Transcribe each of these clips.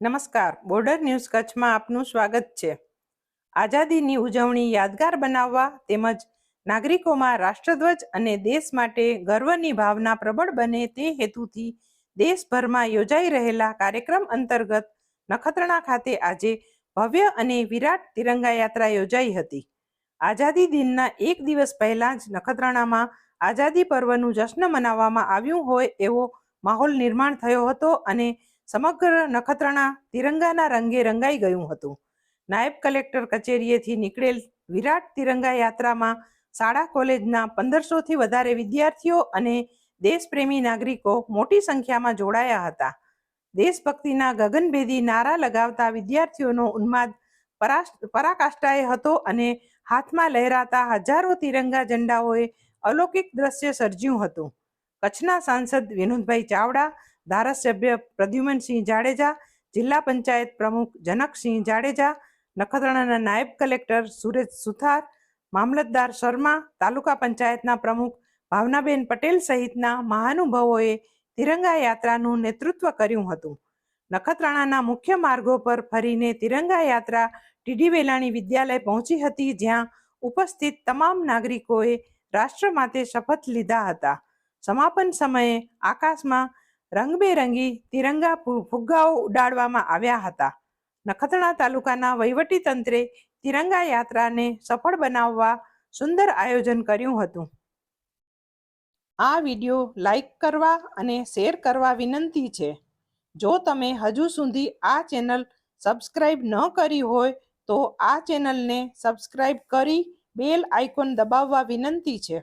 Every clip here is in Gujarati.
નમસ્કાર. બોર્ડર ન્યૂઝ કચ્છમાં આપનું સ્વાગત છે. આઝાદીની ઉજવણી યાદગાર બનાવવા તેમજ નાગરિકોમાં રાષ્ટ્રધ્વજ અને દેશ માટે ગર્વની ભાવના પ્રબળ બને તે હેતુથી દેશભરમાં યોજાઈ રહેલા કાર્યક્રમ અંતર્ગત નખત્રાણા ખાતે આજે ભવ્ય અને વિરાટ તિરંગા યાત્રા યોજાઈ હતી. આઝાદી દિનના એક દિવસ પહેલા જ નખત્રાણામાં આઝાદી પર્વનું જશ્ન મનાવવામાં આવ્યું હોય એવો માહોલ નિર્માણ થયો હતો અને સમગ્ર નખત્રાણા તિરંગાના રંગે રંગાઈ ગયું હતું. નાયબ કલેક્ટર કચેરીએથી નીકળેલ વિરાટ તિરંગા યાત્રામાં શાળા કોલેજના પંદરસોથી વધારે વિદ્યાર્થીઓ અને દેશપ્રેમી નાગરિકો મોટી સંખ્યામાં જોડાયા હતા. દેશભક્તિના ગગનભેદી નારા લગાવતા વિદ્યાર્થીઓનો ઉન્માદ પરાકાષ્ઠાએ હતો અને હાથમાં લહેરાતા હજારો તિરંગા ઝંડાઓએ અલૌકિક દ્રશ્ય સર્જ્યું હતું. કચ્છના સાંસદ વિનોદભાઈ ચાવડા ધારાસભ્ય પ્રદ્યુમનસિંહ જાડેજા, જિલ્લા પંચાયત પ્રમુખ જનકસિંહ જાડેજા, નખત્રાણાના નાયબ કલેક્ટર સુરેશ સુથાર, મામલતદાર શર્મા, તાલુકા પંચાયતના પ્રમુખ ભાવનાબેન પટેલ સહિતના મહાનુભાવોએ તિરંગા યાત્રાનું નેતૃત્વ કર્યું હતું. નખત્રાણાના મુખ્ય માર્ગો પર ફરીને તિરંગા યાત્રા ટીડી વેલાણી વિદ્યાલય પહોંચી હતી, જ્યાં ઉપસ્થિત તમામ નાગરિકોએ રાષ્ટ્ર માટે શપથ લીધા હતા. સમાપન સમયે આકાશમાં રંગબેરંગી તિરંગા ફુગ્ગાઓ ઉડાડવામાં આવ્યા હતા. નખત્રાણા તાલુકાના વહીવટી તંત્રે તિરંગા યાત્રાને સફળ બનાવવા સુંદર આયોજન કર્યું હતું. આ વીડિયો લાઈક કરવા અને શેર કરવા વિનંતી છે. જો તમે હજુ સુધી આ ચેનલ સબસ્ક્રાઇબ ન કરી હોય, તો આ ચેનલને સબસ્ક્રાઇબ કરી બેલ આઇકોન દબાવવા વિનંતી છે.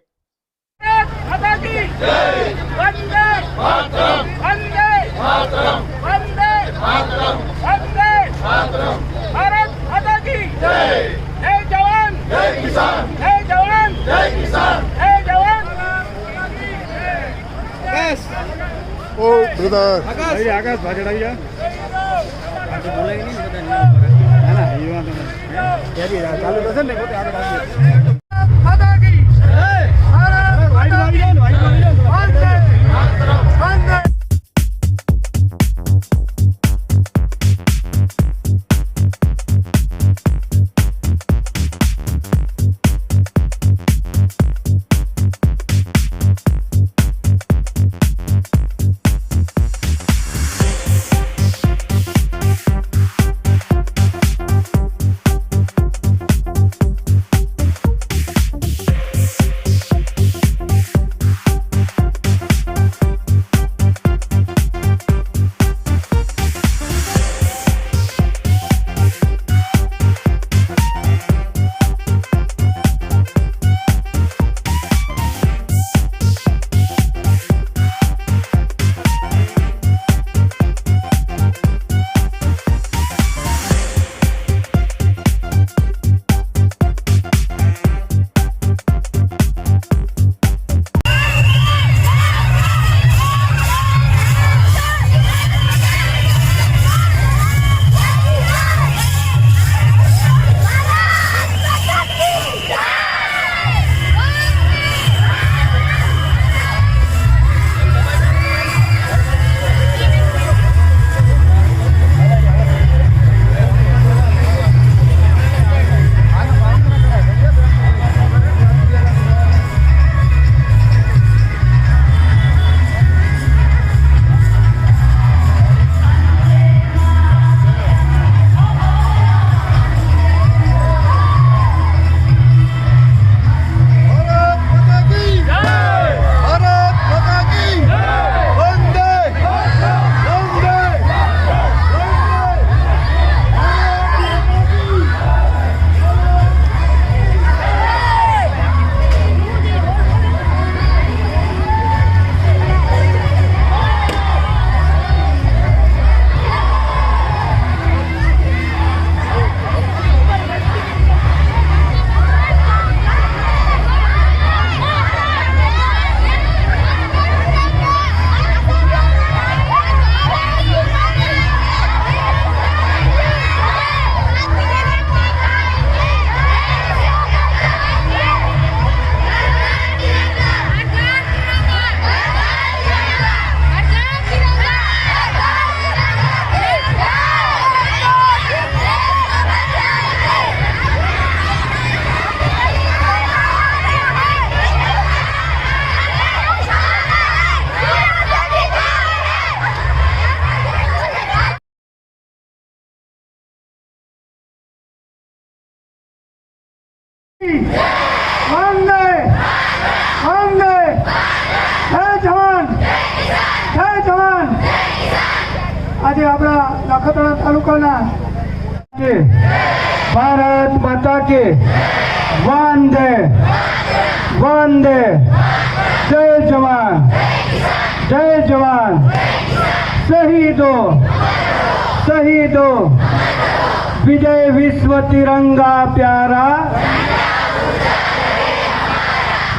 ઓ બ્રધર ભાઈ આકાશ ભાજડા ગયા તો બોલાય નહીં બધા ના ના એ વાંધો નહીં. ચાલુ થશે ને પોતે આગળ આવી આજે આપણા નખત્રાણા તાલુકાના ભારત માતા કે વંદે વંદે. જય જવાન જય જવાન. શહીદો શહીદો. વિજય વિશ્વ તિરંગા પ્યારા.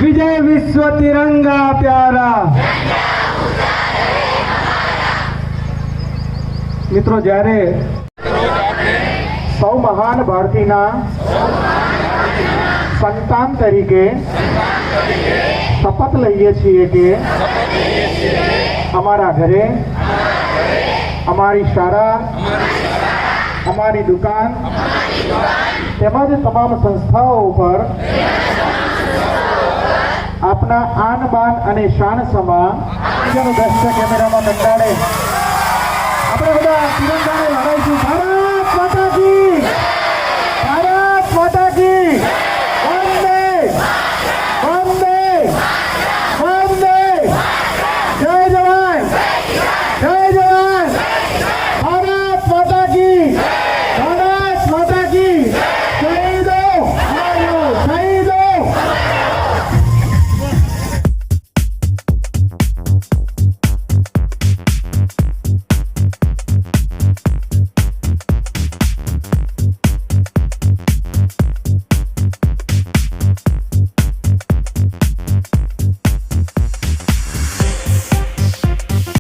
વિજય વિશ્વ તિરંગા પ્યારા. મિત્રો, જ્યારે સૌ મહાન ભારતીના સંતાન તરીકે શપથ લઈએ છીએ કે અમારા ઘરે, અમારી શાળા, અમારી દુકાન તેમજ તમામ સંસ્થાઓ ઉપર આપના આન બાન અને શાન સમા દ્રશ્ય કેમેરામાં કંટાળે આપણે બધા તિરંગાને લડાઈશું ભારત માતા કી